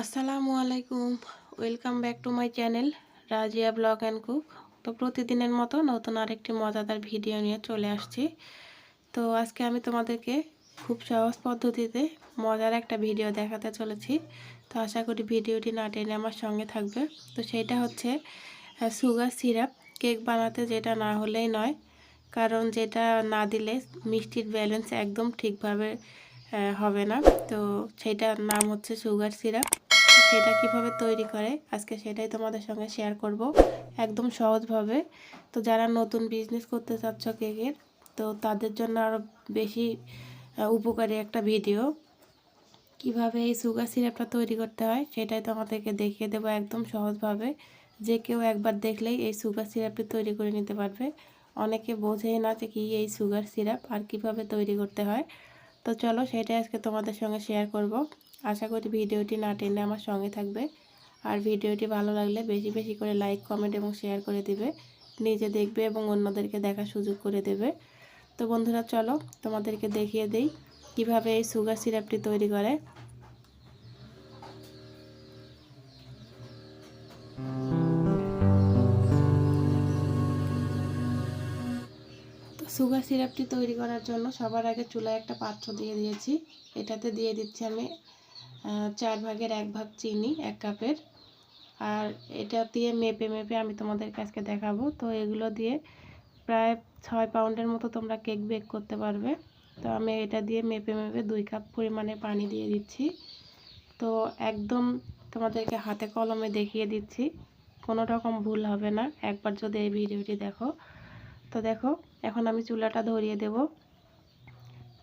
আসসালামু আলাইকুম। Welcome back to my channel Razia blog and cook তো প্রতিদিনের মতো নতুন আরেকটি মজাদার ভিডিও নিয়ে চলে আসছি। তো আজকে আমি তোমাদেরকে খুব সহজ পদ্ধতিতে মজার একটা ভিডিও দেখাতে চলেছি। তো আশা করি ভিডিওটি না টেনে আমার সঙ্গে থাকবে। তো সেটা হচ্ছে সুগার সিরাপ। কেক বানাতে যেটা না হলেই নয়, কারণ যেটা না দিলে মিষ্টির ব্যালেন্স একদম ঠিকভাবে হবে না। তো সেটার নাম হচ্ছে সুগার সিরাপ। সেটা কীভাবে তৈরি করে, আজকে সেটাই তোমাদের সঙ্গে শেয়ার করব একদম সহজভাবে। তো যারা নতুন বিজনেস করতে চাচ্ছ কেকের, তো তাদের জন্য আরও বেশি উপকারী একটা ভিডিও কীভাবে এই সুগার সিরাপটা তৈরি করতে হয়, সেটাই তোমাদেরকে দেখিয়ে দেবো একদম সহজভাবে। যে কেউ একবার দেখলেই এই সুগার সিরাপটি তৈরি করে নিতে পারবে। অনেকে বোঝেই না যে কী এই সুগার সিরাপ আর কীভাবে তৈরি করতে হয়। তো চলো সেটাই আজকে তোমাদের সঙ্গে শেয়ার করব। আশা করি ভিডিওটি না টেনে আমার সঙ্গে থাকবে। আর ভিডিওটি ভালো লাগলে বেশি বেশি করে লাইক কমেন্ট এবং শেয়ার করে দিবে। নিজে দেখবে এবং অন্যদেরকে দেখার সুযোগ করে দেবে। তো বন্ধুরা, চলো তোমাদেরকে দেখিয়ে দেই কীভাবে এই সুগার সিরাপটি তৈরি করে। সুগার সিরাপটি তৈরি করার জন্য সবার আগে চুলায় একটা পাত্র দিয়ে দিয়েছি। এটাতে দিয়ে দিচ্ছি আমি চার ভাগের এক ভাগ চিনি, এক কাপের। আর এটা দিয়ে মেপে মেপে আমি তোমাদের কাছকে দেখাবো। তো এগুলো দিয়ে প্রায় ছয় পাউন্ডের মতো তোমরা কেক বেক করতে পারবে। তো আমি এটা দিয়ে মেপে মেপে দুই কাপ পরিমাণে পানি দিয়ে দিচ্ছি। তো একদম তোমাদেরকে হাতে কলমে দেখিয়ে দিচ্ছি, কোনো রকম ভুল হবে না। একবার যদি এই ভিডিওটি দেখো। তো দেখো, এখন আমি চুলাটা ধরিয়ে দেব।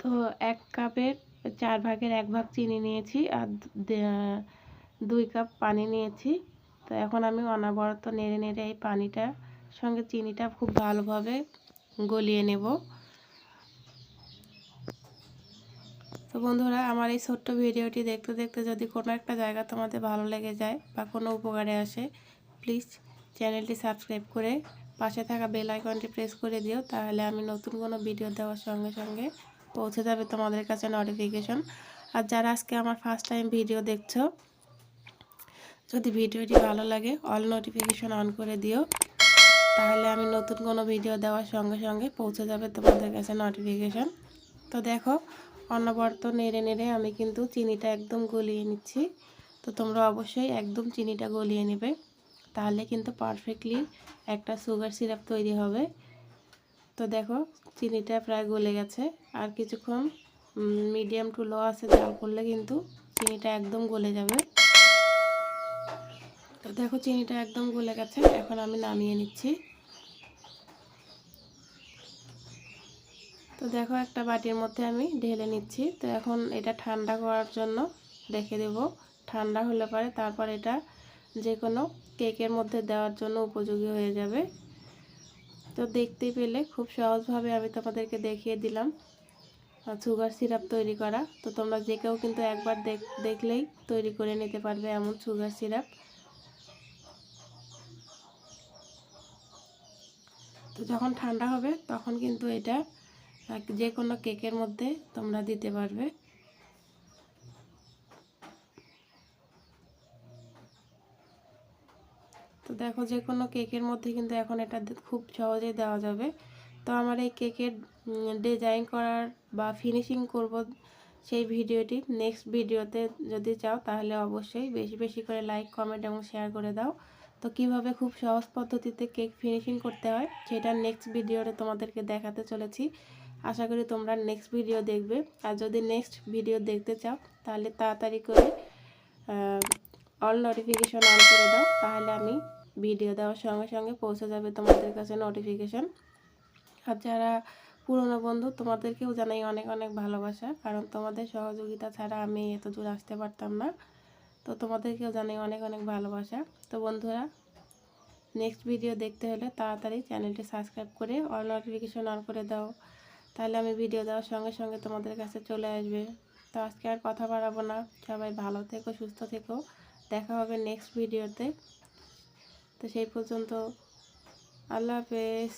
তো এক কাপের চার ভাগের এক ভাগ চিনি নিয়েছি আর দুই কাপ পানি নিয়েছি। তো এখন আমি অনাবরত নেড়ে নেড়ে এই পানিটার সঙ্গে চিনিটা খুব ভালোভাবে গলিয়ে নেব। তো বন্ধুরা, আমার এই ছোট্ট ভিডিওটি দেখতে দেখতে যদি কোনো একটা জায়গা তোমাদের ভালো লেগে যায় বা কোনো উপকারে আসে প্লিজ চ্যানেলটি সাবস্ক্রাইব করে পাশে থাকা বেল আইকনটি প্রেস করে দিও। তাহলে আমি নতুন কোনো ভিডিও দেওয়ার সঙ্গে সঙ্গে পৌঁছে যাবে তোমাদের কাছে নোটিফিকেশন আর যারা আজকে আমার ফার্স্ট টাইম ভিডিও দেখছ, যদি ভিডিওটি ভালো লাগে অল নোটিফিকেশন অন করে দিও। তাহলে আমি নতুন কোনো ভিডিও দেওয়ার সঙ্গে সঙ্গে পৌঁছে যাবে তোমাদের কাছে নোটিফিকেশন তো দেখো, অনবর্ত নেড়ে নেড়ে আমি কিন্তু চিনিটা একদম গলিয়ে নিচ্ছি। তো তোমরা অবশ্যই একদম চিনিটা গলিয়ে নেবে। তাহলে কিন্তু পারফেক্টলি একটা সুগার সিরাপ তৈরি হবে। তো দেখো, চিনিটা প্রায় গলে গেছে। আর কিছুক্ষণ মিডিয়াম টু লো আছে, জাল করলে কিন্তু চিনিটা একদম গলে যাবে। তো দেখো, চিনিটা একদম গলে গেছে। এখন আমি নামিয়ে নিচ্ছি। তো দেখো, একটা বাটির মধ্যে আমি ঢেলে নিচ্ছি। তো এখন এটা ঠান্ডা করার জন্য রেখে দেব। ঠান্ডা হলে পরে তারপর এটা যে কোনো কেকের মধ্যে দেওয়ার জন্য উপযোগী হয়ে যাবে। তো দেখতে পেলে খুব সহজভাবে আমি তোমাদেরকে দেখিয়ে দিলাম সুগার সিরাপ তৈরি করা। তো তোমরা যে কেউ কিন্তু একবার দেখলেই তৈরি করে নিতে পারবে এমন সুগার সিরাপ। তো যখন ঠান্ডা হবে তখন কিন্তু এটা যে কোনো কেকের মধ্যে তোমরা দিতে পারবে। তো দেখো যে কোনো কেকের মধ্যে কিন্তু এখন এটা খুব সহজেই দেওয়া যাবে। তো আমার এই কেকের ডিজাইন করার বা ফিনিশিং করব সেই ভিডিওটি নেক্সট ভিডিওতে যদি চাও তাহলে অবশ্যই বেশি বেশি করে লাইক কমেন্ট এবং শেয়ার করে দাও। তো কীভাবে খুব সহজ পদ্ধতিতে কেক ফিনিশিং করতে হয় সেটা নেক্সট ভিডিওতে তোমাদেরকে দেখাতে চলেছি। আশা করি তোমরা নেক্সট ভিডিও দেখবে। আর যদি নেক্সট ভিডিও দেখতে চাও তাহলে তাড়াতাড়ি করে অল নোটিফিকেশন অন করে দাও। তাহলে আমি ভিডিও দেওয়ার সঙ্গে সঙ্গে পৌঁছে যাবে তোমাদের কাছে নোটিফিকেশন আর যারা পুরনো বন্ধু, তোমাদেরকেও জানাই অনেক অনেক ভালোবাসা, কারণ তোমাদের সহযোগিতা ছাড়া আমি এত দূর আসতে পারতাম না। তো তোমাদেরকেও জানাই অনেক অনেক ভালোবাসা। তো বন্ধুরা নেক্সট ভিডিও দেখতে হলে তাড়াতাড়ি চ্যানেলটি সাবস্ক্রাইব করে অল নোটিফিকেশন অন করে দাও। তাহলে আমি ভিডিও দেওয়ার সঙ্গে সঙ্গে তোমাদের কাছে চলে আসবে। তো আজকে আর কথা বাড়াবো না। সবাই ভালো থেকো, সুস্থ থেকো। দেখা হবে নেক্সট ভিডিওতে তো সেই পর্যন্ত আল্লাহ হাফেজ।